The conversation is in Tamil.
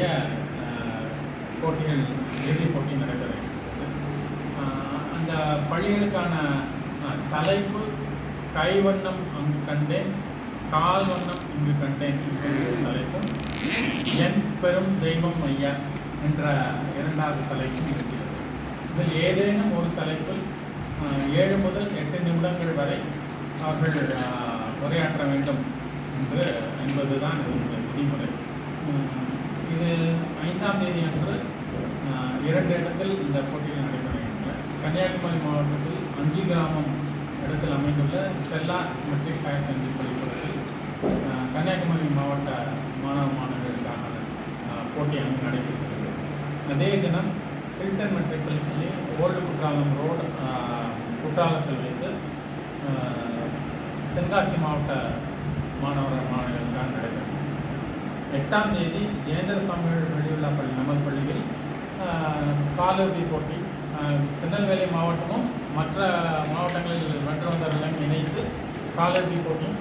நிறைய போட்டிகள் இறுதிப் போட்டி நடைபெற அந்த பள்ளிகளுக்கான தலைப்பு கைவண்ணம் அங்கு கண்டேன் கால் வண்ணம் இங்கு கண்டேன் என்கிற தலைப்பும் என் பெரும் தெய்வம் ஐயா என்ற இரண்டாவது தலைப்பும் இருக்கிறது. இதில் ஏதேனும் ஒரு தலைப்பில் ஏழு முதல் எட்டு நிமிடங்கள் வரை அவர்கள் உரையாற்ற வேண்டும் என்று என்பதுதான் இதனுடைய விதிமுறை. ஐந்தாம் தேதி அன்று இரண்டு இடத்தில் இந்த போட்டிகள் நடைபெறுகின்றன. கன்னியாகுமரி மாவட்டத்தில் அஞ்சு கிராமம் இடத்தில் அமைந்துள்ள ஸ்டெல்லாஸ் மெட்ரிக் ஹையர் செகண்டரி பள்ளிக்கூடத்தில் கன்னியாகுமரி மாவட்ட மாணவ மாணவர்களுக்கான போட்டி அங்கு நடைபெறுகிறது. அதே தினம் ஹில்டன் மெட்ரிக் பள்ளி ஓல்டு குற்றாலம் ரோடு குற்றாலத்தில் வைத்து தென்காசி மாவட்ட மாணவர் மாணவர்கள் எட்டாம் தேதி ஜெயேந்திர சுவாமிகள் வெளியுள்ள பள்ளி நமது பள்ளியில் காலிறுதி போட்டி திருநெல்வேலி மாவட்டமும் மற்ற மாவட்டங்களில் வென்றவர்களையும் இணைத்து காலிறுதி போட்டியும்